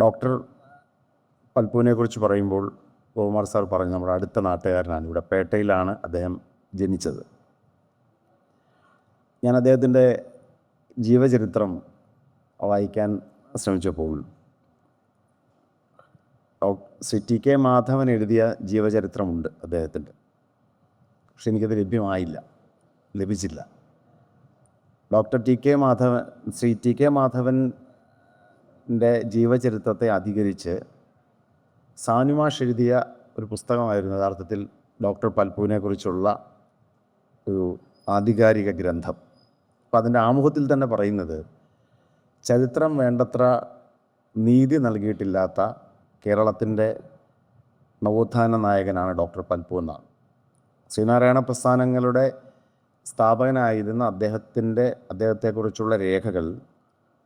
Doctor പൽപ്പുവിനെ കുറിച്ച് പറയുമ്പോൾ ഗോകുമാർ sir പറഞ്ഞു നമ്മുടെ അടുത്ത നാട്ടുകാരനാണ്. ഇവിടെ പേട്ടയിലാണ് അദ്ദേഹം ജനിച്ചത്. ഞാൻ അദ്ദേഹത്തിന്റെ ജീവചരിത്രം വായിക്കാൻ ശ്രമിച്ചപ്പോൾ ശ്രീ ടി കെ മാധവൻ എഴുതിയ ജീവചരിത്രമുണ്ട് അദ്ദേഹത്തിന്റെ. പക്ഷെ എനിക്കത് ലഭ്യമായില്ല ലഭിച്ചില്ല. Doctor T K Madhavan Shri T K മാധവന്റെ ജീവചരിത്രത്തെ അധികരിച്ച് സാനുമാഷ് എഴുതിയ ഒരു പുസ്തകമായിരുന്നു യഥാർത്ഥത്തിൽ ഡോക്ടർ പൽപുവിനെക്കുറിച്ചുള്ള ഒരു ആധികാരിക ഗ്രന്ഥം. അപ്പം അതിന്റെ ആമുഖത്തിൽ തന്നെ പറയുന്നത് ചരിത്രം വേണ്ടത്ര നീതി നൽകിയിട്ടില്ലാത്ത കേരളത്തിന്റെ നവോത്ഥാന നായകനാണ് ഡോക്ടർ പൽപു എന്നാണ്. ശ്രീനാരായണ പ്രസ്ഥാനങ്ങളുടെ സ്ഥാപകനായിരുന്ന അദ്ദേഹത്തിന്റെ അദ്ദേഹത്തെക്കുറിച്ചുള്ള രേഖകൾ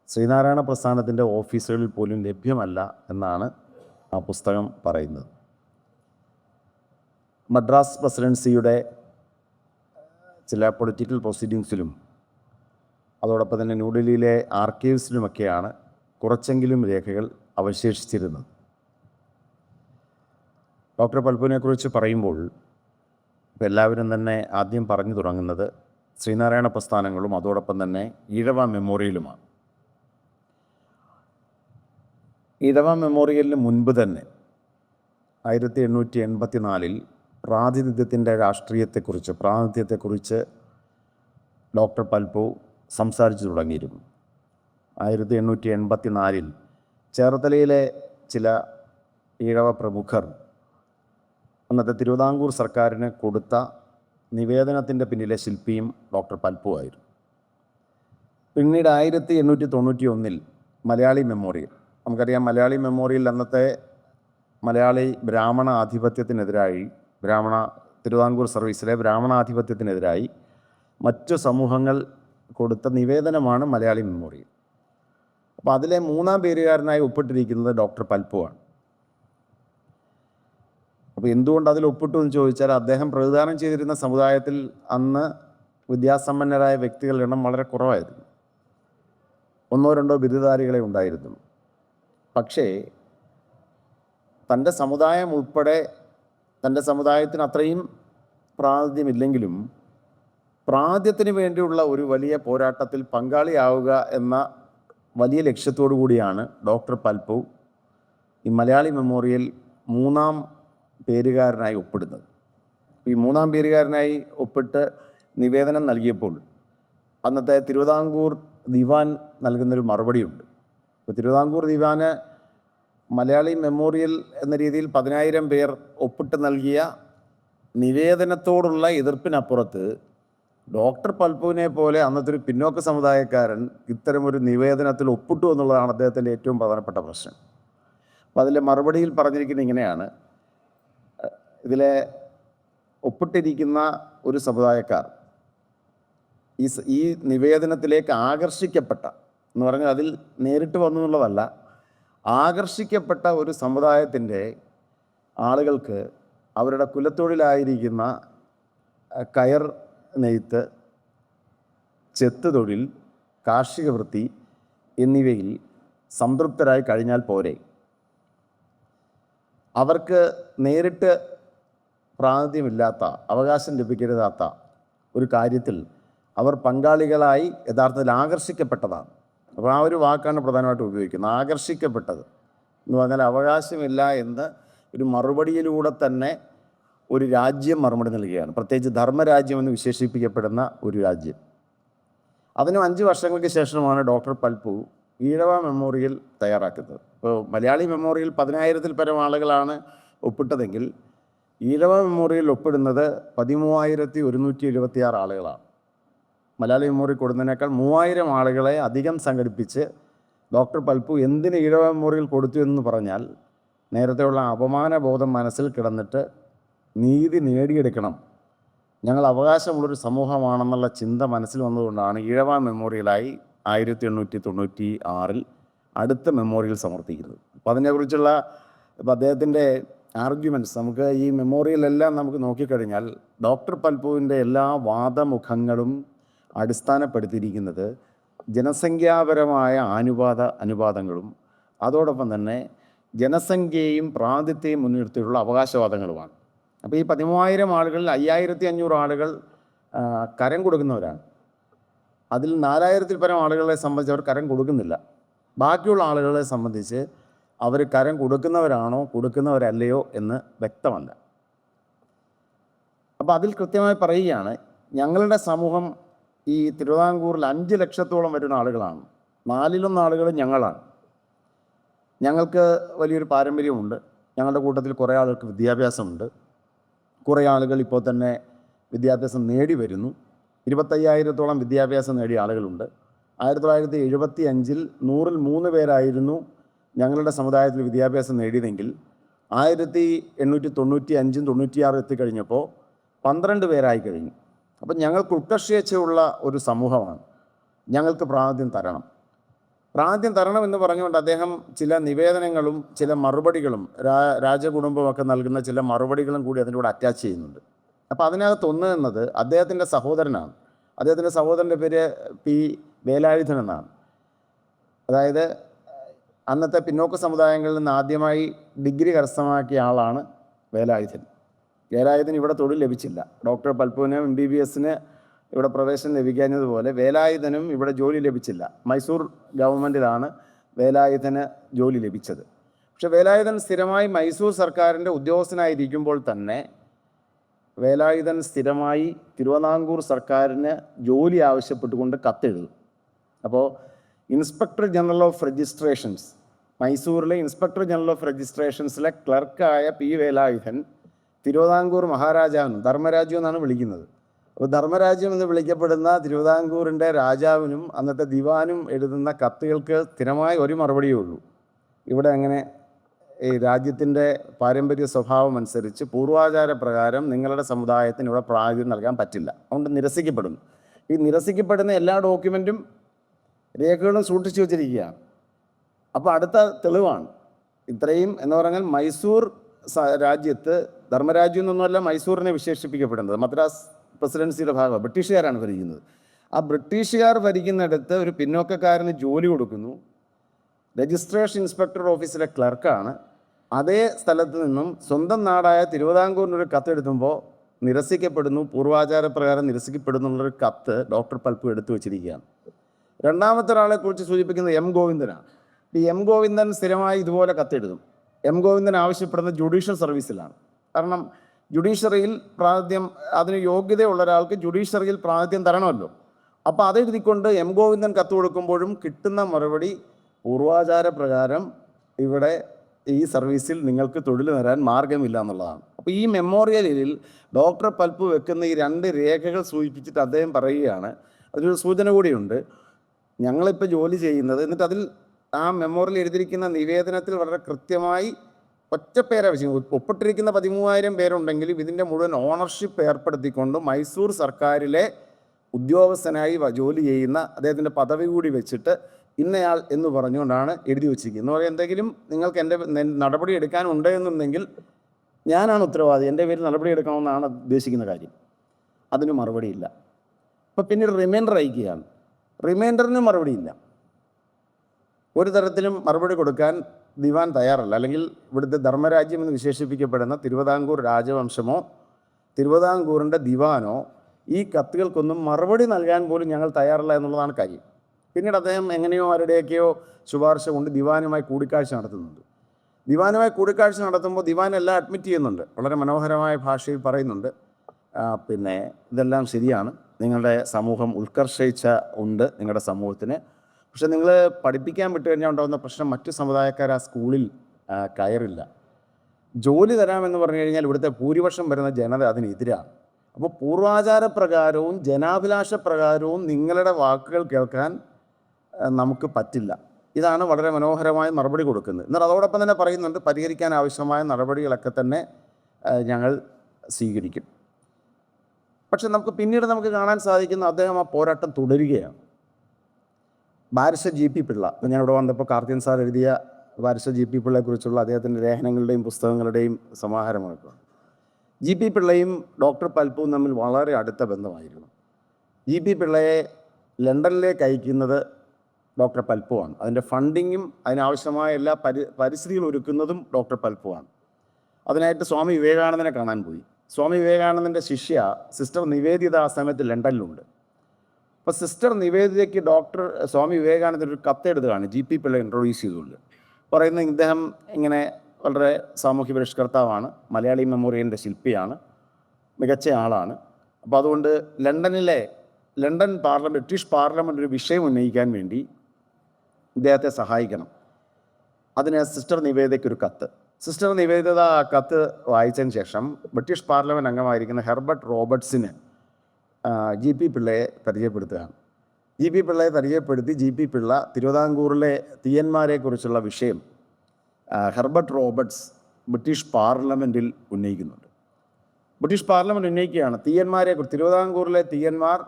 ശ്രീനാരായണ പ്രസ്ഥാനത്തിന്റെ ഓഫീസുകളിൽ പോലും ലഭ്യമല്ല എന്നാണ് ആ പുസ്തകം പറയുന്നത്. മദ്രാസ് പ്രസിഡൻസിയുടെ ചില പൊളിറ്റിക്കൽ പ്രൊസീഡിങ്സിലും അതോടൊപ്പം തന്നെ ന്യൂഡൽഹിയിലെ ആർക്കൈവ്സിലുമൊക്കെയാണ് കുറച്ചെങ്കിലും രേഖകൾ അവശേഷിച്ചിരുന്നത്. ഡോക്ടർ പൽപ്പുവിനെക്കുറിച്ച് പറയുമ്പോൾ എല്ലാവരും തന്നെ ആദ്യം പറഞ്ഞു തുടങ്ങുന്നത് ശ്രീനാരായണ പ്രസ്ഥാനങ്ങളും അതോടൊപ്പം തന്നെ ഈഴവ മെമ്മോറിയലുമാണ്. ഈഴവ മെമ്മോറിയലിന് മുൻപ് തന്നെ ആയിരത്തി എണ്ണൂറ്റി എൺപത്തി നാലിൽ പ്രാതിനിധ്യത്തിന്റെ രാഷ്ട്രീയത്തെക്കുറിച്ച് പ്രാതിനിധ്യത്തെക്കുറിച്ച് ഡോക്ടർ പൽപു സംസാരിച്ചു തുടങ്ങിയിരുന്നു. ആയിരത്തി എണ്ണൂറ്റി എൺപത്തി നാലിൽ ചേർത്തലയിലെ ചില ഈഴവ പ്രമുഖർ അന്നത്തെ തിരുവിതാംകൂർ സർക്കാരിന് കൊടുത്ത നിവേദനത്തിന്റെ പിന്നിലെ ശില്പിയും ഡോക്ടർ പൽപ്പു ആയിരുന്നു. പിന്നീട് ആയിരത്തി എണ്ണൂറ്റി തൊണ്ണൂറ്റി ഒന്നിൽ മലയാളി മെമ്മോറിയൽ നമുക്കറിയാം മലയാളി മെമ്മോറിയൽ അന്നത്തെ മലയാളി ബ്രാഹ്മണ ആധിപത്യത്തിനെതിരായി ബ്രാഹ്മണ തിരുവിതാംകൂർ സർവീസിലെ ബ്രാഹ്മണാധിപത്യത്തിനെതിരായി മറ്റു സമൂഹങ്ങൾ കൊടുത്ത നിവേദനമാണ് മലയാളി മെമ്മോറിയൽ. അപ്പോൾ അതിലെ മൂന്നാം പേരുകാരനായി ഒപ്പിട്ടിരിക്കുന്നത് ഡോക്ടർ പൽപ്പുവാണ് അപ്പോൾ എന്തുകൊണ്ട് അതിൽ ഒപ്പിട്ടു എന്ന് ചോദിച്ചാൽ അദ്ദേഹം പ്രതിദാനം ചെയ്തിരുന്ന സമുദായത്തിൽ അന്ന് വിദ്യാസമ്പന്നരായ വ്യക്തികളുടെ എണ്ണം വളരെ കുറവായിരുന്നു. ഒന്നോ രണ്ടോ ബിരുദധാരികളെ ഉണ്ടായിരുന്നു. പക്ഷേ തന്റെ സമുദായം ഉൾപ്പെടെ തന്റെ സമുദായത്തിന് അത്രയും പ്രാതിനിധ്യമില്ലെങ്കിലും പ്രാതിഥ്യത്തിന് വേണ്ടിയുള്ള ഒരു വലിയ പോരാട്ടത്തിൽ പങ്കാളിയാവുക എന്ന വലിയ ലക്ഷ്യത്തോടു കൂടിയാണ് ഡോക്ടർ പൽപ്പു ഈ മലയാളി മെമ്മോറിയൽ മൂന്നാം പേരുകാരനായി ഒപ്പിടുന്നത്. ഈ മൂന്നാം പേരുകാരനായി ഒപ്പിട്ട് നിവേദനം നൽകിയപ്പോൾ അന്നത്തെ തിരുവിതാംകൂർ ദിവാൻ നൽകുന്നൊരു മറുപടിയുണ്ട്. ഇപ്പോൾ തിരുവിതാംകൂർ ദിവാന് മലയാളി മെമ്മോറിയൽ എന്ന രീതിയിൽ പതിനായിരം പേർ ഒപ്പിട്ട് നൽകിയ നിവേദനത്തോടുള്ള എതിർപ്പിനപ്പുറത്ത് ഡോക്ടർ പൽപുവിനെ പോലെ അന്നത്തെ ഒരു പിന്നോക്ക സമുദായക്കാരൻ ഇത്തരമൊരു നിവേദനത്തിൽ ഒപ്പിട്ടു എന്നുള്ളതാണ് അദ്ദേഹത്തിന്റെ ഏറ്റവും പ്രധാനപ്പെട്ട പ്രശ്നം. അപ്പോൾ അതിലെ മറുപടിയിൽ പറഞ്ഞിരിക്കുന്നത് ഇങ്ങനെയാണ്. ഇതിലെ ഒപ്പിട്ടിരിക്കുന്ന ഒരു സമുദായക്കാർ ഈ ഈ നിവേദനത്തിലേക്ക് ആകർഷിക്കപ്പെട്ട എന്ന് പറഞ്ഞാൽ അതിൽ നേരിട്ട് വന്നു എന്നുള്ളതല്ല ആകർഷിക്കപ്പെട്ട ഒരു സമുദായത്തിന്റെ ആളുകൾക്ക് അവരുടെ കുലത്തൊഴിലായിരിക്കുന്ന കയർ നെയ്ത്ത് ചെത്ത് തൊഴിൽ കാർഷിക വൃത്തി എന്നിവയിൽ സംതൃപ്തരായി കഴിഞ്ഞാൽ പോരെ. അവർക്ക് നേരിട്ട് പ്രാതിനിധ്യമില്ലാത്ത അവകാശം ലഭിക്കരുതാത്ത ഒരു കാര്യത്തിൽ അവർ പങ്കാളികളായി യഥാർത്ഥത്തിൽ ആകർഷിക്കപ്പെട്ടതാണ്. അപ്പോൾ ആ ഒരു വാക്കാണ് പ്രധാനമായിട്ട് ഉപയോഗിക്കുന്നത്. ആകർഷിക്കപ്പെട്ടത് എന്ന് പറഞ്ഞാൽ അവകാശമില്ല എന്ന് ഒരു മറുപടിയിലൂടെ തന്നെ ഒരു രാജ്യം മറുപടി നൽകുകയാണ്. പ്രത്യേകിച്ച് ധർമ്മരാജ്യം എന്ന് വിശേഷിപ്പിക്കപ്പെടുന്ന ഒരു രാജ്യം. അതിനും അഞ്ച് വർഷങ്ങൾക്ക് ശേഷമാണ് ഡോക്ടർ പൽപ്പു ഈഴവ മെമ്മോറിയൽ തയ്യാറാക്കുന്നത്. ഇപ്പോൾ മലയാളി മെമ്മോറിയൽ പതിനായിരത്തിൽ പരം ആളുകളാണ് ഒപ്പിട്ടതെങ്കിൽ ഈഴവ മെമ്മോറിയൽ ഒപ്പിടുന്നത് പതിമൂവായിരത്തി ഒരുന്നൂറ്റി എഴുപത്തിയാറ് ആളുകളാണ്. മലയാളി മെമ്മോറിയൽ കൊടുത്തതിനേക്കാൾ മൂവായിരം ആളുകളെ അധികം സംഘടിപ്പിച്ച് ഡോക്ടർ പൽപ്പു എന്തിന് ഈഴവ മെമ്മോറിയൽ കൊടുത്തു എന്ന് പറഞ്ഞാൽ നേരത്തെയുള്ള അപമാനബോധം മനസ്സിൽ കിടന്നിട്ട് നീതി നേടിയെടുക്കണം. ഞങ്ങൾ അവകാശമുള്ളൊരു സമൂഹമാണെന്നുള്ള ചിന്ത മനസ്സിൽ വന്നതുകൊണ്ടാണ് ഈഴവ മെമ്മോറിയലായി ആയിരത്തി എണ്ണൂറ്റി തൊണ്ണൂറ്റി ആറിൽ അടുത്ത മെമ്മോറിയൽ സമർപ്പിക്കുന്നത്. അപ്പോൾ അതിനെക്കുറിച്ചുള്ള ഇപ്പോൾ അദ്ദേഹത്തിന്റെ ആർഗ്യുമെന്റ്സ് നമുക്ക് ഈ മെമ്മോറിയലെല്ലാം നമുക്ക് നോക്കിക്കഴിഞ്ഞാൽ ഡോക്ടർ പൽപുവിന്റെ എല്ലാ വാദമുഖങ്ങളും അടിസ്ഥാനപ്പെടുത്തിയിരിക്കുന്നത് ജനസംഖ്യാപരമായ അനുപാത അനുപാതങ്ങളും അതോടൊപ്പം തന്നെ ജനസംഖ്യയും പ്രാതിഥ്യവും മുൻനിർത്തിയുള്ള അവകാശവാദങ്ങളുമാണ്. അപ്പോൾ ഈ പതിമൂവായിരം ആളുകളിൽ അയ്യായിരത്തി അഞ്ഞൂറ് ആളുകൾ കരം കൊടുക്കുന്നവരാണ്. അതിൽ നാലായിരത്തിൽ പരം ആളുകളെ സംബന്ധിച്ച് അവർ കരം കൊടുക്കുന്നില്ല. ബാക്കിയുള്ള ആളുകളെ സംബന്ധിച്ച് അവർ കരം കൊടുക്കുന്നവരാണോ കൊടുക്കുന്നവരല്ലയോ എന്ന് വ്യക്തമല്ല. അപ്പോൾ അതിൽ കൃത്യമായി പറയുകയാണ് ഞങ്ങളുടെ സമൂഹം ഈ തിരുവിതാംകൂറിൽ അഞ്ച് ലക്ഷത്തോളം വരുന്ന ആളുകളാണ്. നാലിലൊന്ന് ആളുകൾ ഞങ്ങളാണ്. ഞങ്ങൾക്ക് വലിയൊരു പാരമ്പര്യമുണ്ട്. ഞങ്ങളുടെ കൂട്ടത്തിൽ കുറേ ആളുകൾക്ക് വിദ്യാഭ്യാസമുണ്ട്. കുറേ ആളുകൾ ഇപ്പോൾ തന്നെ വിദ്യാഭ്യാസം നേടി വരുന്നു. ഇരുപത്തയ്യായിരത്തോളം വിദ്യാഭ്യാസം നേടിയ ആളുകളുണ്ട്. ആയിരത്തി തൊള്ളായിരത്തി എഴുപത്തി അഞ്ചിൽ നൂറിൽ മൂന്ന് പേരായിരുന്നു ഞങ്ങളുടെ സമുദായത്തിൽ വിദ്യാഭ്യാസം നേടിയതെങ്കിൽ ആയിരത്തി എണ്ണൂറ്റി തൊണ്ണൂറ്റി അഞ്ചും തൊണ്ണൂറ്റിയാറും എത്തിക്കഴിഞ്ഞപ്പോൾ പന്ത്രണ്ട് പേരായി കഴിഞ്ഞു. അപ്പം ഞങ്ങൾക്ക് ഉത്കർഷേച്ഛയുള്ള ഒരു സമൂഹമാണ്. ഞങ്ങൾക്ക് പ്രാതിനിധ്യം തരണം. പ്രാതിനിധ്യം തരണം എന്ന് പറഞ്ഞുകൊണ്ട് അദ്ദേഹം ചില നിവേദനങ്ങളും ചില മറുപടികളും രാ രാജകുടുംബമൊക്കെ നൽകുന്ന ചില മറുപടികളും കൂടി അതിന്റെ കൂടെ അറ്റാച്ച് ചെയ്യുന്നുണ്ട്. അപ്പോൾ അതിനകത്ത് ഒന്ന് എന്നത് അദ്ദേഹത്തിന്റെ സഹോദരനാണ്. അദ്ദേഹത്തിന്റെ സഹോദരന്റെ പേര് പി വേലായുധൻ എന്നാണ്. അതായത് അന്നത്തെ പിന്നോക്ക സമുദായങ്ങളിൽ നിന്ന് ആദ്യമായി ഡിഗ്രി കരസ്ഥമാക്കിയ ആളാണ് വേലായുധൻ. വേലായുധന് ഇവിടെ തൊഴിൽ ലഭിച്ചില്ല. ഡോക്ടർ പൽപ്പുവിന് എം ബി ബി എസിന് ഇവിടെ പ്രവേശനം ലഭിക്കാഞ്ഞതുപോലെ വേലായുധനും ഇവിടെ ജോലി ലഭിച്ചില്ല. മൈസൂർ ഗവൺമെന്റിലാണ് വേലായുധന് ജോലി ലഭിച്ചത്. പക്ഷെ വേലായുധൻ സ്ഥിരമായി മൈസൂർ സർക്കാരിന്റെ ഉദ്യോഗസ്ഥനായിരിക്കുമ്പോൾ തന്നെ വേലായുധൻ സ്ഥിരമായി തിരുവിതാംകൂർ സർക്കാരിന് ജോലി ആവശ്യപ്പെട്ടുകൊണ്ട് കത്തെഴുതും. അപ്പോൾ ഇൻസ്പെക്ടർ ജനറൽ ഓഫ് രജിസ്ട്രേഷൻസ് മൈസൂരിലെ ഇൻസ്പെക്ടർ ജനറൽ ഓഫ് രജിസ്ട്രേഷൻസിലെ ക്ലർക്കായ പി വേലായുധൻ തിരുവിതാംകൂർ മഹാരാജാവിനും ധർമ്മരാജ്യം എന്നാണ് വിളിക്കുന്നത്. അപ്പോൾ ധർമ്മരാജ്യം എന്ന് വിളിക്കപ്പെടുന്ന തിരുവിതാംകൂറിന്റെ രാജാവിനും അന്നത്തെ ദിവാനും എഴുതുന്ന കത്തുകൾക്ക് സ്ഥിരമായ ഒരു മറുപടിയേ ഉള്ളൂ. ഇവിടെ അങ്ങനെ ഈ രാജ്യത്തിന്റെ പാരമ്പര്യ സ്വഭാവം അനുസരിച്ച് പൂർവാചാര പ്രകാരം നിങ്ങളുടെ സമുദായത്തിന് ഇവിടെ പ്രാതിനിധ്യം നൽകാൻ പറ്റില്ല. അതുകൊണ്ട് നിരസിക്കപ്പെടുന്നു. ഈ നിരസിക്കപ്പെടുന്ന എല്ലാ ഡോക്യുമെന്റും രേഖകളും സൂക്ഷിച്ചു വച്ചിരിക്കുകയാണ്. അപ്പോൾ അടുത്ത തെളിവാണ്. ഇത്രയും എന്ന് പറഞ്ഞാൽ മൈസൂർ രാജ്യത്ത് ധർമ്മരാജ്യം എന്നൊന്നുമല്ല മൈസൂറിനെ വിശേഷിപ്പിക്കപ്പെടുന്നത്. മദ്രാസ് പ്രസിഡൻസിയുടെ ഭാഗമാണ്. ബ്രിട്ടീഷുകാരാണ് ഭരിക്കുന്നത്. ആ ബ്രിട്ടീഷുകാർ ഭരിക്കുന്നിടത്ത് ഒരു പിന്നോക്കക്കാരന് ജോലി കൊടുക്കുന്നു. രജിസ്ട്രേഷൻ ഇൻസ്പെക്ടർ ഓഫീസിലെ ക്ലർക്കാണ്. അതേ സ്ഥലത്ത് നിന്നും സ്വന്തം നാടായ തിരുവിതാംകൂറിനൊരു കത്തെടുത്തുമ്പോൾ നിരസിക്കപ്പെടുന്നു. പൂർവാചാരപ്രകാരം നിരസിക്കപ്പെടുന്നു എന്നുള്ളൊരു കത്ത് ഡോക്ടർ പൽപ്പ് എടുത്തു വെച്ചിരിക്കുകയാണ്. രണ്ടാമത്തെ ഒരാളെ കുറിച്ച് സൂചിപ്പിക്കുന്നത് എം ഗോവിന്ദനാണ്. ഈ എം ഗോവിന്ദൻ സ്ഥിരമായി ഇതുപോലെ കത്തെഴുതും. എം ഗോവിന്ദൻ ആവശ്യപ്പെടുന്നത് ജുഡീഷ്യൽ സർവീസിലാണ്. കാരണം ജുഡീഷ്യറിയിൽ പ്രാതിഥ്യം അതിന് യോഗ്യതയുള്ള ഒരാൾക്ക് ജുഡീഷ്യറിയിൽ പ്രാതിഥ്യം തരണമല്ലോ. അപ്പോൾ അതെഴുതിക്കൊണ്ട് എം ഗോവിന്ദൻ കത്ത് കൊടുക്കുമ്പോഴും കിട്ടുന്ന മറുപടി പൂർവാചാര പ്രകാരം ഇവിടെ ഈ സർവീസിൽ നിങ്ങൾക്ക് തൊഴിൽ നേടാൻ മാർഗമില്ല എന്നുള്ളതാണ്. അപ്പോൾ ഈ മെമ്മോറിയലിൽ ഡോക്ടർ പൽപ്പ് വെക്കുന്ന ഈ രണ്ട് രേഖകൾ സൂചിപ്പിച്ചിട്ട് അദ്ദേഹം പറയുകയാണ്. അതിലൊരു സൂചന കൂടിയുണ്ട്. ഞങ്ങളിപ്പോൾ ജോലി ചെയ്യുന്നത് എന്നിട്ട് അതിൽ ആ മെമ്മോറിയൽ എഴുതിയിരിക്കുന്ന നിവേദനത്തിൽ വളരെ കൃത്യമായി ഒറ്റപ്പേരെ വെച്ച് ഒപ്പിട്ടിരിക്കുന്ന പതിമൂവായിരം പേരുണ്ടെങ്കിലും ഇതിന്റെ മുഴുവൻ ഓണർഷിപ്പ് ഏർപ്പെടുത്തിക്കൊണ്ട് മൈസൂർ സർക്കാരിലെ ഉദ്യോഗസ്ഥനായി ജോലി ചെയ്യുന്ന അദ്ദേഹത്തിന്റെ പദവി കൂടി വെച്ചിട്ട് ഇന്നയാൾ എന്ന് പറഞ്ഞുകൊണ്ടാണ് എഴുതി വച്ചിരിക്കുന്നത്. എന്ന് പറയുന്നത് എന്തെങ്കിലും നിങ്ങൾക്ക് എന്റെ നടപടി എടുക്കാനുണ്ട് എന്നുണ്ടെങ്കിൽ ഞാനാണ് ഉത്തരവാദി. എന്റെ പേരിൽ നടപടി എടുക്കണമെന്നാണ് ഉദ്ദേശിക്കുന്ന കാര്യം. അതിന് മറുപടിയില്ല. അപ്പോൾ പിന്നീട് റിമൈൻഡർ അയക്കുകയാണ്. റിമൈൻഡറിന് മറുപടിയില്ല. ഒരു തരത്തിലും മറുപടി കൊടുക്കാൻ ദിവാൻ തയ്യാറല്ല. അല്ലെങ്കിൽ ഇവിടുത്തെ ധർമ്മരാജ്യം എന്ന് വിശേഷിപ്പിക്കപ്പെടുന്ന തിരുവിതാംകൂർ രാജവംശമോ തിരുവിതാംകൂറിന്റെ ദിവാനോ ഈ കത്തുകൾക്കൊന്നും മറുപടി നൽകാൻ പോലും ഞങ്ങൾ തയ്യാറല്ല എന്നുള്ളതാണ് കാര്യം. പിന്നീട് അദ്ദേഹം എങ്ങനെയോ ആരുടെയൊക്കെയോ ശുപാർശ കൊണ്ട് ദിവാനുമായി കൂടിക്കാഴ്ച നടത്തുന്നുണ്ട്. ദിവാനുമായി കൂടിക്കാഴ്ച നടത്തുമ്പോൾ ദിവാൻ എല്ലാം അഡ്മിറ്റ് ചെയ്യുന്നുണ്ട്. വളരെ മനോഹരമായ ഭാഷയിൽ പറയുന്നുണ്ട്. പിന്നെ ഇതെല്ലാം ശരിയാണ്. നിങ്ങളുടെ സമൂഹം ഉത്കർഷിച്ച ഉണ്ട് നിങ്ങളുടെ സമൂഹത്തിന്. പക്ഷെ നിങ്ങൾ പഠിപ്പിക്കാൻ വിട്ടു കഴിഞ്ഞാൽ ഉണ്ടാകുന്ന പ്രശ്നം മറ്റു സമുദായക്കാർ ആ സ്കൂളിൽ കയറില്ല. ജോലി തരാമെന്ന് പറഞ്ഞു കഴിഞ്ഞാൽ ഇവിടുത്തെ ഭൂരിപക്ഷം വരുന്ന ജനത അതിനെതിരാണ്. അപ്പോൾ പൂർവാചാര പ്രകാരവും ജനാഭിലാഷ പ്രകാരവും നിങ്ങളുടെ വാക്കുകൾ കേൾക്കാൻ നമുക്ക് പറ്റില്ല. ഇതാണ് വളരെ മനോഹരമായ മറുപടി കൊടുക്കുന്നത്. എന്നാൽ അതോടൊപ്പം തന്നെ പറയുന്നുണ്ട് പരിഹരിക്കാൻ ആവശ്യമായ നടപടികളൊക്കെ തന്നെ ഞങ്ങൾ സ്വീകരിക്കും. പക്ഷെ നമുക്ക് പിന്നീട് നമുക്ക് കാണാൻ സാധിക്കുന്ന അദ്ദേഹം ആ പോരാട്ടം തുടരുകയാണ്. Barrister G P Pillai. ഞാൻ ഇവിടെ വന്നപ്പോൾ കാർത്തിയൻ സാർ എഴുതിയ ബാരിസ്റ്റർ ജി പി പിള്ളയെക്കുറിച്ചുള്ള അദ്ദേഹത്തിന്റെ ലേഖനങ്ങളുടെയും പുസ്തകങ്ങളുടെയും സമാഹാരമാണ് ജി പി പിള്ളയും ഡോക്ടർ പൽപ്പും തമ്മിൽ വളരെ അടുത്ത ബന്ധമായിരുന്നു. ജി പി പിള്ളയെ ലണ്ടനിലേക്ക് അയക്കുന്നത് ഡോക്ടർ പൽപ്പുവാണ്. അതിന്റെ ഫണ്ടിങ്ങും അതിനാവശ്യമായ എല്ലാ പരി പരിസ്ഥിതികൾ ഒരുക്കുന്നതും ഡോക്ടർ പൽപ്പുവാണ്. അതിനായിട്ട് സ്വാമി വിവേകാനന്ദനെ കാണാൻ പോയി. സ്വാമി വിവേകാനന്ദന്റെ ശിഷ്യ സിസ്റ്റർ നിവേദിത ആ സമയത്ത് ലണ്ടനിലുണ്ട്. അപ്പോൾ സിസ്റ്റർ നിവേദിതയ്ക്ക് ഡോക്ടർ സ്വാമി വിവേകാനന്ദൻ ഒരു കത്തെഴുതുകയാണ് ജി പി പിള്ള ഇൻട്രൊഡ്യൂസ് ചെയ്തുകൊണ്ട്. പറയുന്നത് ഇദ്ദേഹം ഇങ്ങനെ വളരെ സാമൂഹ്യ പരിഷ്കർത്താവാണ്. മലയാളി മെമ്മോറിയലിന്റെ ശില്പിയാണ്. മികച്ച ആളാണ്. അപ്പോൾ അതുകൊണ്ട് ലണ്ടനിലെ ലണ്ടൻ പാർലമെന്റ് ബ്രിട്ടീഷ് പാർലമെന്റ് ഒരു വിഷയം ഉന്നയിക്കാൻ വേണ്ടി ഇദ്ദേഹത്തെ സഹായിക്കണം. അതിന് സിസ്റ്റർ നിവേദിതയ്ക്ക് ഒരു കത്ത്. സിസ്റ്റർ നിവേദിത കത്ത് വായിച്ചതിന് ശേഷം ബ്രിട്ടീഷ് പാർലമെന്റ് അംഗമായിരിക്കുന്ന ഹെർബർട്ട് റോബർട്ട്സിന് ജി പി പിള്ളയെ പരിചയപ്പെടുത്തുകയാണ് ജി പി പിള്ളയെ പരിചയപ്പെടുത്തി ജി പി പിള്ള തിരുവിതാംകൂറിലെ തീയന്മാരെക്കുറിച്ചുള്ള വിഷയം ഹെർബർട്ട് റോബർട്ട്സ് ബ്രിട്ടീഷ് പാർലമെന്റിൽ ഉന്നയിക്കുന്നുണ്ട്. ബ്രിട്ടീഷ് പാർലമെന്റ് ഉന്നയിക്കുകയാണ് തീയന്മാരെ തിരുവിതാംകൂറിലെ തീയന്മാർ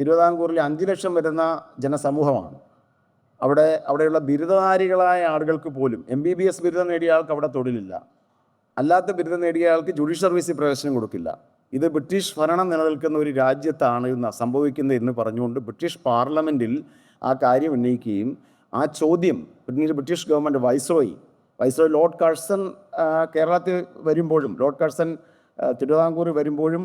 തിരുവിതാംകൂറിലെ അഞ്ച് ലക്ഷം വരുന്ന ജനസമൂഹമാണ്. അവിടെ അവിടെയുള്ള ബിരുദധാരികളായ ആളുകൾക്ക് പോലും എം ബി ബി എസ് ബിരുദം നേടിയ ആൾക്ക് അവിടെ തൊഴിലില്ല. അല്ലാത്ത ബിരുദം നേടിയ ആൾക്ക് ജുഡീഷ്യൽ സർവീസിൽ പ്രവേശനം കൊടുക്കില്ല. ഇത് ബ്രിട്ടീഷ് ഭരണം നിലനിൽക്കുന്ന ഒരു രാജ്യത്താണ് സംഭവിക്കുന്നത് എന്ന് പറഞ്ഞുകൊണ്ട് ബ്രിട്ടീഷ് പാർലമെന്റിൽ ആ കാര്യം ഉന്നയിക്കുകയും ആ ചോദ്യം പിന്നീട് British government viceroy viceroy lord Curzon കേരളത്തിൽ വരുമ്പോഴും ലോർഡ് കഴ്സൺ തിരുവിതാംകൂർ വരുമ്പോഴും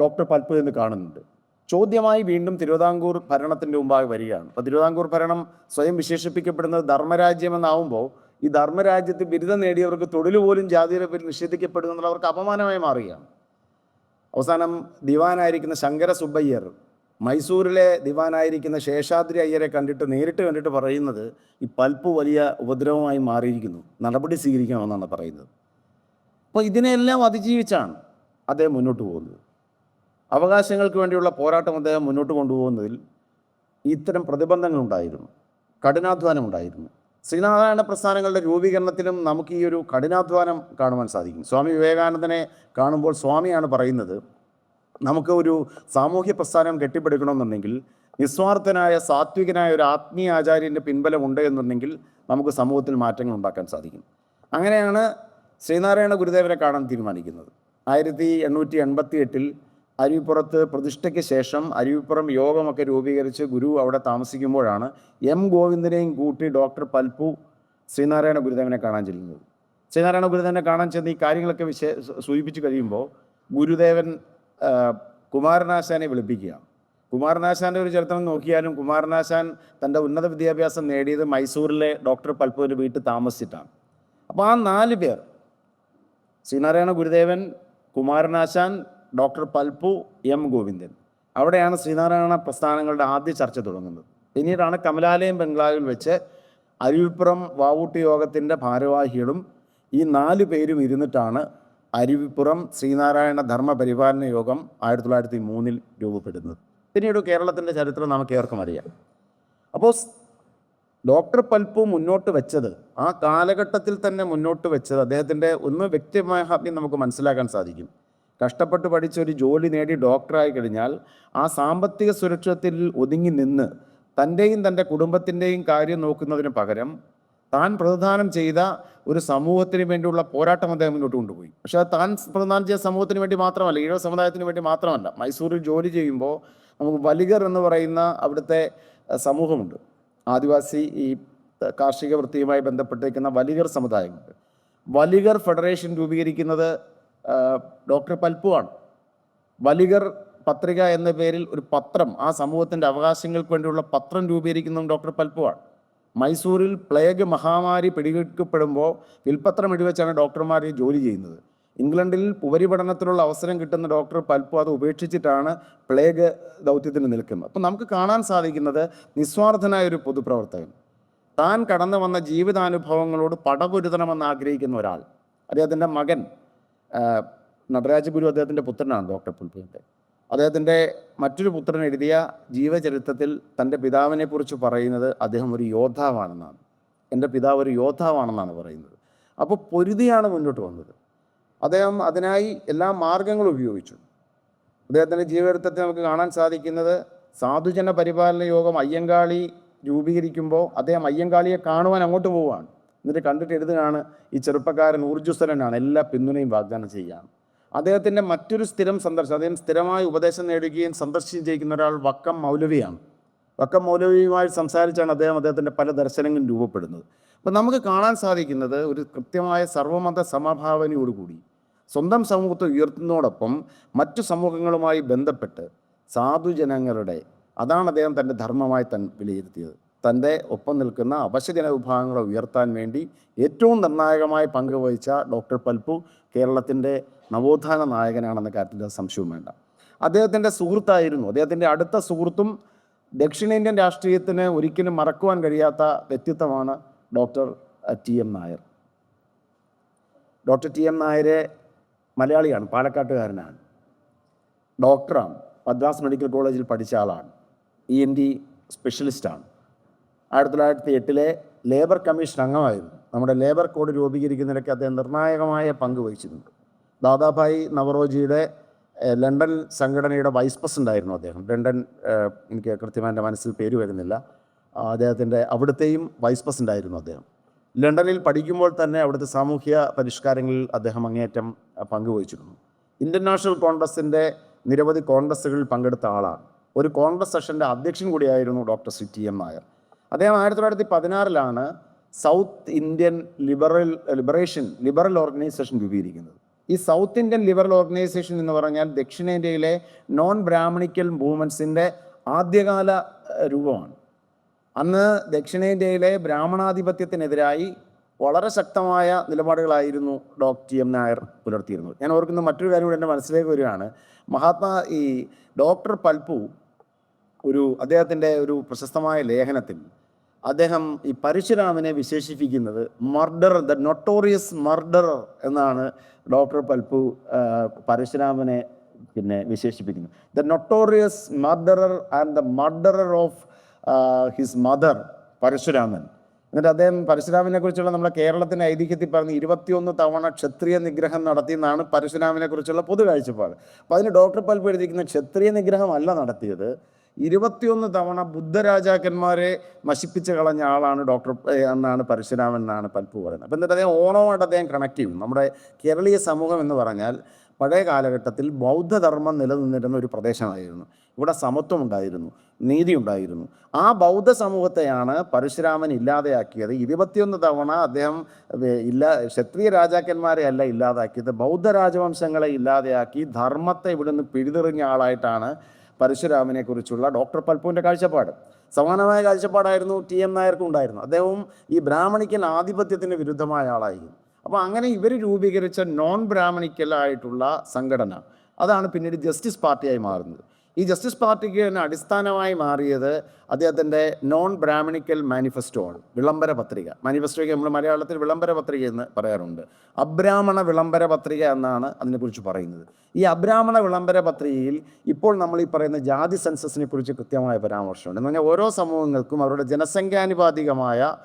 ഡോക്ടർ പൽപ്പ് എന്ന് കാണുന്നുണ്ട്. ചോദ്യമായി വീണ്ടും തിരുവിതാംകൂർ ഭരണത്തിന്റെ മുമ്പാകെ വരികയാണ്. അപ്പോൾ തിരുവിതാംകൂർ ഭരണം സ്വയം വിശേഷിപ്പിക്കപ്പെടുന്നത് ധർമ്മരാജ്യമെന്നാവുമ്പോൾ ഈ ധർമ്മരാജ്യത്ത് ബിരുദം നേടിയവർക്ക് തൊഴിൽ പോലും ജാതിയുടെ പേരിൽ നിഷേധിക്കപ്പെടുന്നുള്ളവർക്ക് അപമാനമായി മാറുകയാണ്. അവസാനം ദിവാനായിരിക്കുന്ന ശങ്കര സുബ്ബയ്യർ മൈസൂരിലെ ദിവാനായിരിക്കുന്ന ശേഷാദ്രി അയ്യരെ കണ്ടിട്ട് നേരിട്ട് കണ്ടിട്ട് പറയുന്നത് ഈ പൽപ്പ് വലിയ ഉപദ്രവമായി മാറിയിരിക്കുന്നു. നടപടി സ്വീകരിക്കണമെന്നാണ് പറയുന്നത്. അപ്പോൾ ഇതിനെല്ലാം അതിജീവിച്ചാണ് അദ്ദേഹം മുന്നോട്ട് പോകുന്നത്. അവകാശങ്ങൾക്ക് വേണ്ടിയുള്ള പോരാട്ടം അദ്ദേഹം മുന്നോട്ട് കൊണ്ടുപോകുന്നതിൽ ഇത്തരം പ്രതിബന്ധങ്ങളുണ്ടായിരുന്നു. കഠിനാധ്വാനം ഉണ്ടായിരുന്നു ശ്രീനാരായണ പ്രസ്ഥാനങ്ങളുടെ രൂപീകരണത്തിലും നമുക്ക് ഈ ഒരു കഠിനാധ്വാനം കാണുവാൻ സാധിക്കും. സ്വാമി വിവേകാനന്ദനെ കാണുമ്പോൾ സ്വാമിയാണ് പറയുന്നത് നമുക്ക് ഒരു സാമൂഹ്യ പ്രസ്ഥാനം കെട്ടിപ്പടുക്കണമെന്നുണ്ടെങ്കിൽ നിസ്വാർത്ഥനായ സാത്വികനായ ഒരു ആത്മീയ ആചാര്യന്റെ പിൻബലമുണ്ട് എന്നുണ്ടെങ്കിൽ നമുക്ക് സമൂഹത്തിൽ മാറ്റങ്ങൾ ഉണ്ടാക്കാൻ സാധിക്കും. അങ്ങനെയാണ് ശ്രീനാരായണ ഗുരുദേവനെ കാണാൻ തീരുമാനിക്കുന്നത്. ആയിരത്തി എണ്ണൂറ്റി എൺപത്തി എട്ടിൽ അരുവിപ്പുറത്ത് പ്രതിഷ്ഠയ്ക്ക് ശേഷം അരുവിപ്പുറം യോഗമൊക്കെ രൂപീകരിച്ച് ഗുരു അവിടെ താമസിക്കുമ്പോഴാണ് എം ഗോവിന്ദനെയും കൂട്ടി ഡോക്ടർ പൽപ്പു ശ്രീനാരായണ ഗുരുദേവനെ കാണാൻ ചെല്ലുന്നത്. ശ്രീനാരായണ ഗുരുദേവനെ കാണാൻ ചെന്ന് ഈ കാര്യങ്ങളൊക്കെ വിശേ സൂചിപ്പിച്ച് കഴിയുമ്പോൾ ഗുരുദേവൻ കുമാരനാശാനെ വിളിപ്പിക്കുകയാണ്. കുമാരനാശാന്റെ ഒരു ചരിത്രം നോക്കിയാലും കുമാരനാശാൻ തന്റെ ഉന്നത വിദ്യാഭ്യാസം നേടിയത് മൈസൂരിലെ ഡോക്ടർ പൽപുവിന്റെ വീട്ടിൽ താമസിച്ചിട്ടാണ്. അപ്പോൾ ആ നാല് പേർ ശ്രീനാരായണ ഗുരുദേവൻ കുമാരനാശാൻ ഡോക്ടർ പൽപ്പു എം ഗോവിന്ദൻ. അവിടെയാണ് ശ്രീനാരായണ പ്രസ്ഥാനങ്ങളുടെ ആദ്യ ചർച്ച തുടങ്ങുന്നത്. പിന്നീടാണ് കമലാലയം ബംഗ്ലാവിൽ വെച്ച് അരുവിപ്പുറം വാവൂട്ടി യോഗത്തിന്റെ ഭാരവാഹികളും ഈ നാല് പേരും ഇരുന്നിട്ടാണ് അരുവിപ്പുറം ശ്രീനാരായണ ധർമ്മ പരിപാലന യോഗം ആയിരത്തി തൊള്ളായിരത്തി മൂന്നിൽ രൂപപ്പെടുന്നത്. പിന്നീട് കേരളത്തിന്റെ ചരിത്രം നമുക്ക് ഏവർക്കും അറിയാം. അപ്പോൾ ഡോക്ടർ പൽപ്പു മുന്നോട്ട് വെച്ചത് ആ കാലഘട്ടത്തിൽ തന്നെ മുന്നോട്ട് വെച്ചത് അദ്ദേഹത്തിന്റെ ഒന്ന് വ്യക്തിമായ ഹാബ്യം നമുക്ക് മനസ്സിലാക്കാൻ സാധിക്കും. കഷ്ടപ്പെട്ട് പഠിച്ചൊരു ജോലി നേടി ഡോക്ടറായി കഴിഞ്ഞാൽ ആ സാമ്പത്തിക സുരക്ഷത്തിൽ ഒതുങ്ങി നിന്ന് തന്റെയും തന്റെ കുടുംബത്തിന്റെയും കാര്യം നോക്കുന്നതിന് പകരം താൻ പ്രതിദാനം ചെയ്ത ഒരു സമൂഹത്തിന് വേണ്ടിയുള്ള പോരാട്ടം അദ്ദേഹം മുന്നോട്ട് കൊണ്ടുപോയി. പക്ഷേ താൻ പ്രതിദാനം ചെയ്ത സമൂഹത്തിന് വേണ്ടി മാത്രമല്ല ഈഴവ സമുദായത്തിന് വേണ്ടി മാത്രമല്ല. മൈസൂരിൽ ജോലി ചെയ്യുമ്പോൾ നമുക്ക് വലിഗർ എന്ന് പറയുന്ന അവിടുത്തെ സമൂഹമുണ്ട്. ആദിവാസി ഈ കാർഷിക വൃത്തിയുമായി ബന്ധപ്പെട്ടിരിക്കുന്ന വലികർ സമുദായമുണ്ട്. വലികർ ഫെഡറേഷൻ രൂപീകരിക്കുന്നത് ഡോക്ടർ പൽപ്പുവാണ്. വലികർ പത്രിക എന്ന പേരിൽ ഒരു പത്രം ആ സമൂഹത്തിന്റെ അവകാശങ്ങൾക്ക് വേണ്ടിയുള്ള പത്രം രൂപീകരിക്കുന്നതും ഡോക്ടർ പൽപ്പുവാണ്. മൈസൂരിൽ പ്ലേഗ് മഹാമാരി പിടികെടുക്കപ്പെടുമ്പോൾ വിൽപത്രം ഇടിവെച്ചാണ് ഡോക്ടർമാർ ജോലി ചെയ്യുന്നത്. ഇംഗ്ലണ്ടിൽ ഉപരിപഠനത്തിനുള്ള അവസരം കിട്ടുന്ന ഡോക്ടർ പൽപ്പു അത് ഉപേക്ഷിച്ചിട്ടാണ് പ്ലേഗ് ദൗത്യത്തിന് നിൽക്കുന്നത്. അപ്പം നമുക്ക് കാണാൻ സാധിക്കുന്നത് നിസ്വാർത്ഥനായ ഒരു പൊതുപ്രവർത്തകൻ. താൻ കടന്നു വന്ന ജീവിതാനുഭവങ്ങളോട് പടപൊരുതണമെന്ന് ആഗ്രഹിക്കുന്ന ഒരാൾ. അദ്ദേഹത്തിന്റെ മകൻ. ആ, നടരാജ ഗുരു അദ്ദേഹത്തിന്റെ പുത്രനാണ് ഡോക്ടർ പുൽപ്പുവിന്റെ അദ്ദേഹത്തിന്റെ മറ്റൊരു പുത്രൻ എഴുതിയ ജീവചരിത്രത്തിൽ തന്റെ പിതാവിനെ കുറിച്ച് പറയുന്നത് അദ്ദേഹം ഒരു യോദ്ധാവാണെന്നാണ്. എന്റെ പിതാവ് ഒരു യോദ്ധാവാണെന്നാണ് പറയുന്നത്. അപ്പോൾ പൊരുതിയാണ് മുന്നോട്ട് വന്നത്. അദ്ദേഹം അതിനായി എല്ലാ മാർഗങ്ങളും ഉപയോഗിച്ചു. അദ്ദേഹത്തിന്റെ ജീവചരിത്രത്തിൽ നമുക്ക് കാണാൻ സാധിക്കുന്നത് സാധുജന പരിപാലന യോഗം അയ്യങ്കാളി രൂപീകരിക്കുമ്പോൾ അദ്ദേഹം അയ്യങ്കാളിയെ കാണുവാൻ അങ്ങോട്ട് പോവുകയാണ്. എന്നിട്ട് കണ്ടിട്ട് എഴുതുകയാണ് ഈ ചെറുപ്പക്കാരൻ ഊർജസ്വലനാണ് എല്ലാ പിന്തുണയും വാഗ്ദാനം ചെയ്യുകയാണ് അദ്ദേഹത്തിന്റെ മറ്റൊരു സ്ഥിരം സന്ദർശനം അദ്ദേഹം സ്ഥിരമായി ഉപദേശം നേടുകയും സന്ദർശിക്കുകയും ചെയ്യുന്ന ഒരാൾ വക്കം മൗലവിയാണ്. വക്കം മൗലവിയുമായി സംസാരിച്ചാണ് അദ്ദേഹം അദ്ദേഹത്തിന്റെ പല ദർശനങ്ങളും രൂപപ്പെടുന്നത്. അപ്പം നമുക്ക് കാണാൻ സാധിക്കുന്നത് ഒരു കൃത്യമായ സർവമത സമഭാവനയോടുകൂടി സ്വന്തം സമൂഹത്തെ ഉയർത്തുന്നതോടൊപ്പം മറ്റു സമൂഹങ്ങളുമായി ബന്ധപ്പെട്ട് സാധുജനങ്ങളുടെ അതാണ് അദ്ദേഹം തന്റെ ധർമ്മമായി തൻ വിലയിരുത്തിയത്. തന്റെ ഒപ്പം നിൽക്കുന്ന അപശജന വിഭാഗങ്ങളെ ഉയർത്താൻ വേണ്ടി ഏറ്റവും നിർണായകമായ പങ്ക് വഹിച്ച ഡോക്ടർ പൽപ്പു കേരളത്തിന്റെ നവോത്ഥാന നായകനാണെന്ന കാര്യത്തിൽ സംശയവും വേണ്ട. അദ്ദേഹത്തിന്റെ സുഹൃത്തായിരുന്നു. അദ്ദേഹത്തിന്റെ അടുത്ത സുഹൃത്തും ദക്ഷിണേന്ത്യൻ രാഷ്ട്രീയത്തിന് ഒരിക്കലും മറക്കുവാൻ കഴിയാത്ത വ്യക്തിത്വമാണ് doctor T M Nair. Doctor T M നായരെ മലയാളിയാണ് പാലക്കാട്ടുകാരനാണ്. ഡോക്ടറാണ് മദ്രാസ് മെഡിക്കൽ കോളേജിൽ പഠിച്ച ആളാണ്. ഇ എൻ ഡി സ്പെഷ്യലിസ്റ്റാണ്. ആയിരത്തി തൊള്ളായിരത്തി എട്ടിലെ ലേബർ കമ്മീഷൻ അംഗമായിരുന്നു. നമ്മുടെ ലേബർ കോഡ് രൂപീകരിക്കുന്നതിലൊക്കെ അദ്ദേഹം നിർണായകമായ പങ്ക് വഹിച്ചിട്ടുണ്ട്. ദാദാഭായ് നവറോജിയുടെ ലണ്ടൻ സംഘടനയുടെ വൈസ് പ്രസിഡന്റ് ആയിരുന്നു അദ്ദേഹം. ലണ്ടൻ എനിക്ക് കൃത്യമായി മനസ്സിൽ പേര് വരുന്നില്ല. അദ്ദേഹത്തിന്റെ അവിടുത്തെയും വൈസ് പ്രസിഡന്റ് ആയിരുന്നു അദ്ദേഹം. ലണ്ടനിൽ പഠിക്കുമ്പോൾ തന്നെ അവിടുത്തെ സാമൂഹ്യ പരിഷ്കാരങ്ങളിൽ അദ്ദേഹം അങ്ങേയറ്റം പങ്കുവഹിച്ചിരുന്നു ഇന്ത്യൻ നാഷണൽ കോൺഗ്രസിന്റെ നിരവധി കോൺഗ്രസ്സുകളിൽ പങ്കെടുത്ത ആളാണ്. ഒരു കോൺഗ്രസ് സെഷന്റെ അധ്യക്ഷൻ കൂടിയായിരുന്നു doctor C T M Nair. അദ്ദേഹം ആയിരത്തി തൊള്ളായിരത്തി പതിനാറിലാണ് South Indian liberal liberation liberal organisation രൂപീകരിക്കുന്നത്. ഈ സൗത്ത് ഇന്ത്യൻ ലിബറൽ ഓർഗനൈസേഷൻ എന്ന് പറഞ്ഞാൽ ദക്ഷിണേന്ത്യയിലെ നോൺ ബ്രാഹ്മണിക്കൽ മൂവ്മെന്റ്സിന്റെ ആദ്യകാല രൂപമാണ്. അന്ന് ദക്ഷിണേന്ത്യയിലെ ബ്രാഹ്മണാധിപത്യത്തിനെതിരായി വളരെ ശക്തമായ നിലപാടുകളായിരുന്നു ഡോക്ടർ ടി. എം. നായർ പുലർത്തിയിരുന്നത്. ഞാൻ ഓർക്കുന്ന മറ്റൊരു കാര്യം കൂടി എന്റെ മനസ്സിലേക്ക് വരികയാണ്. മഹാത്മാ ഈ ഡോക്ടർ പൽപ്പു ഒരു അദ്ദേഹത്തിന്റെ ഒരു പ്രശസ്തമായ ലേഖനത്തിൽ അദ്ദേഹം ഈ പരശുരാമനെ വിശേഷിപ്പിക്കുന്നത് മർഡർ ദ നൊട്ടോറിയസ് മർഡറർ എന്നാണ് ഡോക്ടർ പൽപ്പു പരശുരാമനെ പിന്നെ വിശേഷിപ്പിക്കുന്നത്. The notorious murderer and the murderer of his mother Parasuraman. എന്നിട്ട് അദ്ദേഹം പരശുരാമനെ കുറിച്ചുള്ള നമ്മുടെ കേരളത്തിന്റെ ഐതിഹ്യത്തിൽ പറഞ്ഞ് ഇരുപത്തിയൊന്ന് തവണ ക്ഷത്രിയ നിഗ്രഹം നടത്തി എന്നാണ് പരശുരാമനെ കുറിച്ചുള്ള പൊതു കാഴ്ചപ്പാട് അപ്പം അതിന് ഡോക്ടർ പൽപ്പ് എഴുതിയിരിക്കുന്ന ക്ഷത്രിയ നിഗ്രഹമല്ല നടത്തിയത്. ഇരുപത്തിയൊന്ന് തവണ ബുദ്ധരാജാക്കന്മാരെ നശിപ്പിച്ച് കളഞ്ഞ ആളാണ് ഡോക്ടർ എന്നാണ് പരശുരാമൻ എന്നാണ് പൽപ്പ് പറയുന്നത്. അപ്പം എന്നിട്ട് അദ്ദേഹം ഓണമായിട്ട് അദ്ദേഹം കണക്ട് ചെയ്യും. നമ്മുടെ കേരളീയ സമൂഹം എന്ന് പറഞ്ഞാൽ പഴയ കാലഘട്ടത്തിൽ ബൗദ്ധധർമ്മം നിലനിന്നിരുന്ന ഒരു പ്രദേശമായിരുന്നു. ഇവിടെ സമത്വം ഉണ്ടായിരുന്നു നീതി ഉണ്ടായിരുന്നു. ആ ബൗദ്ധ സമൂഹത്തെയാണ് പരശുരാമൻ ഇല്ലാതെയാക്കിയത്. ഇരുപത്തിയൊന്ന് തവണ അദ്ദേഹം ഇല്ല ക്ഷത്രിയ രാജാക്കന്മാരെ അല്ല ഇല്ലാതാക്കിയത്. ബൗദ്ധ രാജവംശങ്ങളെ ഇല്ലാതെയാക്കി ധർമ്മത്തെ ഇവിടുന്ന് പിഴുതെറിഞ്ഞ ആളായിട്ടാണ് പരശുരാമനെ കുറിച്ചുള്ള ഡോക്ടർ പൽപ്പുവിന്റെ കാഴ്ചപ്പാട്. സമാനമായ കാഴ്ചപ്പാടായിരുന്നു ടി എം നായർക്കും ഉണ്ടായിരുന്നു അദ്ദേഹവും ഈ ബ്രാഹ്മണിക്കൽ ആധിപത്യത്തിന് വിരുദ്ധമായ ആളായിരുന്നു. അപ്പോൾ അങ്ങനെ ഇവർ രൂപീകരിച്ച നോൺ ബ്രാഹ്മണിക്കലായിട്ടുള്ള സംഘടന അതാണ് പിന്നീട് ജസ്റ്റിസ് പാർട്ടിയായി മാറുന്നത്. ഈ ജസ്റ്റിസ് പാർട്ടിക്ക് തന്നെ അടിസ്ഥാനമായി മാറിയത് അദ്ദേഹത്തിന്റെ നോൺ ബ്രാഹ്മണിക്കൽ മാനിഫെസ്റ്റോ ആണ്. വിളംബര പത്രിക. മാനിഫെസ്റ്റോയ്ക്ക് നമ്മൾ മലയാളത്തിൽ വിളംബര പത്രിക എന്ന് പറയാറുണ്ട്. അബ്രാഹ്മണ വിളംബര പത്രിക എന്നാണ് അതിനെക്കുറിച്ച് പറയുന്നത്. ഈ അബ്രാഹ്മണ വിളംബര പത്രികയിൽ ഇപ്പോൾ നമ്മൾ ഈ പറയുന്ന ജാതി സെൻസസിനെ കുറിച്ച് കൃത്യമായ പരാമർശമുണ്ട്. എന്ന് പറഞ്ഞാൽ ഓരോ സമൂഹങ്ങൾക്കും അവരുടെ ജനസംഖ്യാനുപാതികമായ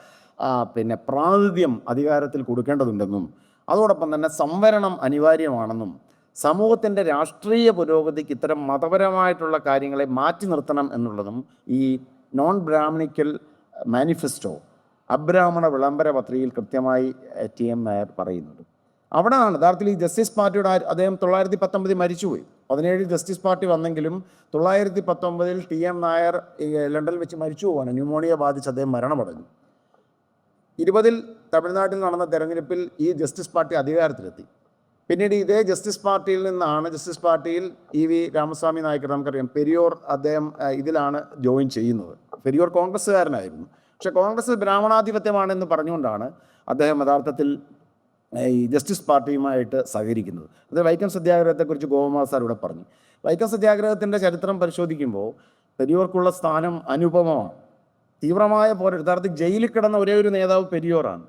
പിന്നെ പ്രാതിനിധ്യം അധികാരത്തിൽ കൊടുക്കേണ്ടതുണ്ടെന്നും അതോടൊപ്പം തന്നെ സംവരണം അനിവാര്യമാണെന്നും സമൂഹത്തിന്റെ രാഷ്ട്രീയ പുരോഗതിക്ക് ഇത്തരം മതപരമായിട്ടുള്ള കാര്യങ്ങളെ മാറ്റി നിർത്തണം എന്നുള്ളതും ഈ നോൺ ബ്രാഹ്മണിക്കൽ മാനിഫെസ്റ്റോ അബ്രാഹ്മണ വിളംബര പത്രികയിൽ കൃത്യമായി ടി. എം. നായർ പറയുന്നുണ്ട്. അവിടെയാണ് യഥാർത്ഥത്തിൽ ഈ ജസ്റ്റിസ് പാർട്ടിയുടെ അദ്ദേഹം തൊള്ളായിരത്തി പത്തൊമ്പതിൽ മരിച്ചുപോയി. പതിനേഴ് ജസ്റ്റിസ് പാർട്ടി വന്നെങ്കിലും തൊള്ളായിരത്തി പത്തൊമ്പതിൽ ടി. എം. നായർ ലണ്ടനിൽ വെച്ച് മരിച്ചു പോവാണ്. ന്യൂമോണിയ ബാധിച്ച് അദ്ദേഹം മരണമടഞ്ഞു. ഇരുപതിൽ തമിഴ്നാട്ടിൽ നടന്ന തെരഞ്ഞെടുപ്പിൽ ഈ ജസ്റ്റിസ് പാർട്ടി അധികാരത്തിലെത്തി. പിന്നീട് ഇതേ ജസ്റ്റിസ് പാർട്ടിയിൽ നിന്നാണ് ജസ്റ്റിസ് പാർട്ടിയിൽ ഇ വി രാമസ്വാമി നായക്കർ നമുക്കറിയാം പെരിയോർ അദ്ദേഹം ഇതിലാണ് ജോയിൻ ചെയ്യുന്നത്. പെരിയോർ കോൺഗ്രസ്സുകാരനായിരുന്നു. പക്ഷെ കോൺഗ്രസ് ബ്രാഹ്മണാധിപത്യമാണെന്ന് പറഞ്ഞുകൊണ്ടാണ് അദ്ദേഹം യഥാർത്ഥത്തിൽ ഈ ജസ്റ്റിസ് പാർട്ടിയുമായിട്ട് സഹകരിക്കുന്നത്. അത് വൈക്കം സത്യാഗ്രഹത്തെക്കുറിച്ച് ഗോകുമാർ സാർ ഇവിടെ പറഞ്ഞു. വൈക്കം സത്യാഗ്രഹത്തിന്റെ ചരിത്രം പരിശോധിക്കുമ്പോൾ പെരിയോർക്കുള്ള സ്ഥാനം അനുപമമാണ്. തീവ്രമായ പോരാട്ടം യഥാർത്ഥത്തിൽ ജയിലിൽ കിടന്ന ഒരേ ഒരു നേതാവ് പെരിയോറാണ്.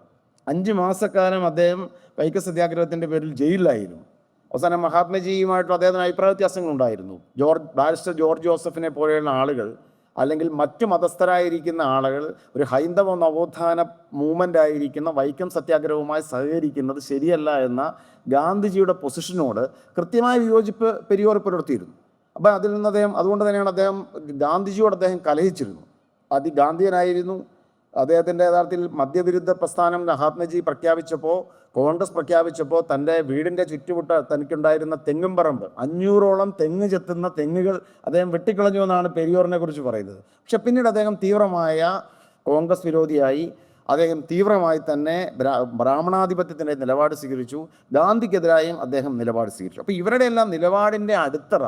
അഞ്ച് മാസക്കാലം അദ്ദേഹം വൈക്കം സത്യാഗ്രഹത്തിന്റെ പേരിൽ ജയിലിലായിരുന്നു. അവസാനം മഹാത്മജിയുമായിട്ടും അദ്ദേഹത്തിന് അഭിപ്രായ വ്യത്യാസങ്ങളുണ്ടായിരുന്നു. ജോർജ് ബാരിസ്റ്റർ ജോർജ് ജോസഫിനെ പോലെയുള്ള ആളുകൾ അല്ലെങ്കിൽ മറ്റു മതസ്ഥരായിരിക്കുന്ന ആളുകൾ ഒരു ഹൈന്ദവ നവോത്ഥാന മൂവ്മെന്റ് ആയിരിക്കുന്ന വൈക്കം സത്യാഗ്രഹവുമായി സഹകരിക്കുന്നത് ശരിയല്ല എന്ന ഗാന്ധിജിയുടെ പൊസിഷനോട് കൃത്യമായ വിയോജിപ്പ് പെരിയോർ പുലർത്തിയിരുന്നു. അപ്പോൾ അതിൽ നിന്ന് അദ്ദേഹം അതുകൊണ്ട് തന്നെയാണ് അദ്ദേഹം ഗാന്ധിജിയോട് അദ്ദേഹം കലഹിച്ചിരുന്നു അതി ഗാന്ധിയനായിരുന്നു. അദ്ദേഹത്തിന്റെ യഥാർത്ഥത്തിൽ മദ്യവിരുദ്ധ പ്രസ്ഥാനം മഹാത്മജി പ്രഖ്യാപിച്ചപ്പോൾ കോൺഗ്രസ് പ്രഖ്യാപിച്ചപ്പോൾ തന്റെ വീടിന്റെ ചുറ്റുമുട്ട തനിക്കുണ്ടായിരുന്ന തെങ്ങും പറമ്പ് അഞ്ഞൂറോളം തെങ്ങ് ചെത്തുന്ന തെങ്ങുകൾ അദ്ദേഹം വെട്ടിക്കളഞ്ഞു എന്നാണ് പെരിയോറിനെ കുറിച്ച് പറയുന്നത്. പക്ഷെ പിന്നീട് അദ്ദേഹം തീവ്രമായ കോൺഗ്രസ് വിരോധിയായി. അദ്ദേഹം തീവ്രമായി തന്നെ ബ്രാ ബ്രാഹ്മണാധിപത്യത്തിന്റെ നിലപാട് സ്വീകരിച്ചു. ഗാന്ധിക്കെതിരായും അദ്ദേഹം നിലപാട് സ്വീകരിച്ചു. അപ്പോൾ ഇവരുടെ എല്ലാം നിലപാടിന്റെ അടിത്തറ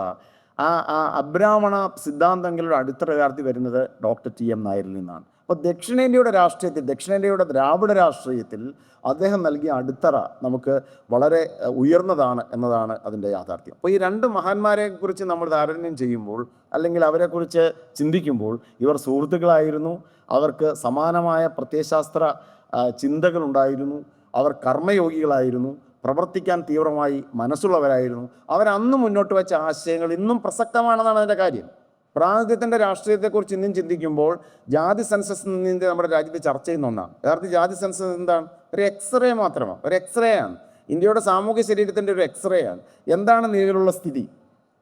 ആ ആ അബ്രാഹ്മണ സിദ്ധാന്തങ്ങളുടെ അടിത്തറകാർത്തി വരുന്നത് ഡോക്ടർ ടി എം നായരിൽ നിന്നാണ്. അപ്പോൾ ദക്ഷിണേന്ത്യയുടെ രാഷ്ട്രീയത്തിൽ ദക്ഷിണേന്ത്യയുടെ ദ്രാവിഡ രാഷ്ട്രീയത്തിൽ അദ്ദേഹം നൽകിയ അടിത്തറ നമുക്ക് വളരെ ഉയർന്നതാണ് എന്നതാണ് അതിന്റെ യാഥാർത്ഥ്യം. അപ്പോൾ ഈ രണ്ട് മഹാന്മാരെ കുറിച്ച് നമ്മൾ താരതമ്യം ചെയ്യുമ്പോൾ അല്ലെങ്കിൽ അവരെക്കുറിച്ച് ചിന്തിക്കുമ്പോൾ ഇവർ സുഹൃത്തുക്കളായിരുന്നു അവർക്ക് സമാനമായ പ്രത്യയശാസ്ത്ര ചിന്തകളുണ്ടായിരുന്നു അവർ കർമ്മയോഗികളായിരുന്നു പ്രവർത്തിക്കാൻ തീവ്രമായി മനസ്സുള്ളവരായിരുന്നു. അവരന്ന് മുന്നോട്ട് വെച്ച ആശയങ്ങൾ ഇന്നും പ്രസക്തമാണെന്നാണ് അതിന്റെ കാര്യം. പ്രാതിനിധ്യത്തിന്റെ രാഷ്ട്രീയത്തെക്കുറിച്ച് ഇന്നും ചിന്തിക്കുമ്പോൾ ജാതി സെൻസസ് നിന്നിന്റെ നമ്മുടെ രാജ്യത്ത് ചർച്ച ചെയ്യുന്ന ഒന്നാണ്. യഥാർത്ഥ ജാതി സെൻസസ് എന്താണ്? ഒരു എക്സ്റേ മാത്രമാണ്. ഒരു എക്സ്റേ ആണ്. ഇന്ത്യയുടെ സാമൂഹ്യ ശരീരത്തിന്റെ ഒരു എക്സ്റേ ആണ്. എന്താണ് നിലവിലുള്ള സ്ഥിതി?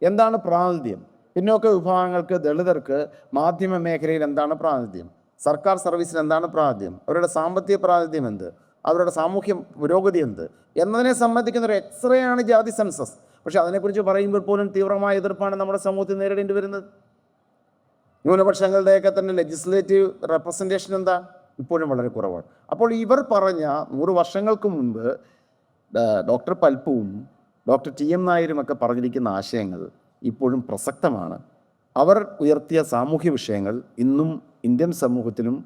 എന്താണ് പ്രാതിനിധ്യം പിന്നോക്ക വിഭാഗങ്ങൾക്ക് ദളിതർക്ക് മാധ്യമ മേഖലയിൽ എന്താണ് പ്രാതിനിധ്യം സർക്കാർ സർവീസിൽ എന്താണ് പ്രാതിനിധ്യം അവരുടെ സാമ്പത്തിക പ്രാതിനിധ്യം എന്ത്? അവരുടെ സാമൂഹ്യ പുരോഗതി എന്ത്? എന്നതിനെ സംബന്ധിക്കുന്ന ഒരു എക്സ്റേ ആണ് ജാതി സെൻസസ്. പക്ഷേ അതിനെക്കുറിച്ച് പറയുമ്പോൾ പോലും തീവ്രമായ എതിർപ്പാണ് നമ്മുടെ സമൂഹത്തിൽ നേരിടേണ്ടി വരുന്നത്. ന്യൂനപക്ഷങ്ങളുടെയൊക്കെ തന്നെ ലെജിസ്ലേറ്റീവ് റെപ്രസെന്റേഷൻ എന്താ? ഇപ്പോഴും വളരെ കുറവാണ്. അപ്പോൾ ഇവർ പറഞ്ഞ നൂറ് വർഷങ്ങൾക്ക് മുൻപ് ഡോക്ടർ പൽപ്പുവും ഡോക്ടർ ടി എം നായരും ഒക്കെ പറഞ്ഞിരിക്കുന്ന ആശയങ്ങൾ ഇപ്പോഴും പ്രസക്തമാണ്. അവർ ഉയർത്തിയ സാമൂഹ്യ വിഷയങ്ങൾ ഇന്നും ഇന്ത്യൻ സമൂഹത്തിലും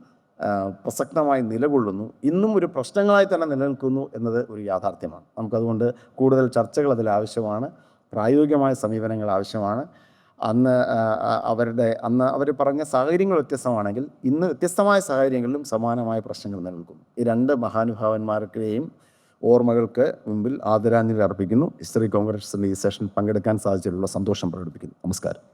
പ്രസക്തമായി നിലകൊള്ളുന്നു. ഇന്നും ഒരു പ്രശ്നങ്ങളായി തന്നെ നിലനിൽക്കുന്നു എന്നത് ഒരു യാഥാർത്ഥ്യമാണ്. നമുക്കതുകൊണ്ട് കൂടുതൽ ചർച്ചകൾ അതിൽ ആവശ്യമാണ്. പ്രായോഗികമായ സമീപനങ്ങൾ ആവശ്യമാണ്. അന്ന് അവരുടെ അന്ന് അവർ പറഞ്ഞ സാഹചര്യങ്ങൾ വ്യത്യസ്തമാണെങ്കിൽ ഇന്ന് വ്യത്യസ്തമായ സാഹചര്യങ്ങളിലും സമാനമായ പ്രശ്നങ്ങൾ നിലനിൽക്കുന്നു. ഈ രണ്ട് മഹാനുഭാവന്മാർക്കെയും ഓർമ്മകൾക്ക് മുമ്പിൽ ആദരാഞ്ജലി അർപ്പിക്കുന്നു. ഇസ്ത്രീ കോൺഗ്രസിന്റെ ഈ സെഷൻ പങ്കെടുക്കാൻ സാധിച്ചിട്ടുള്ള സന്തോഷം പ്രകടിപ്പിക്കുന്നു. നമസ്കാരം.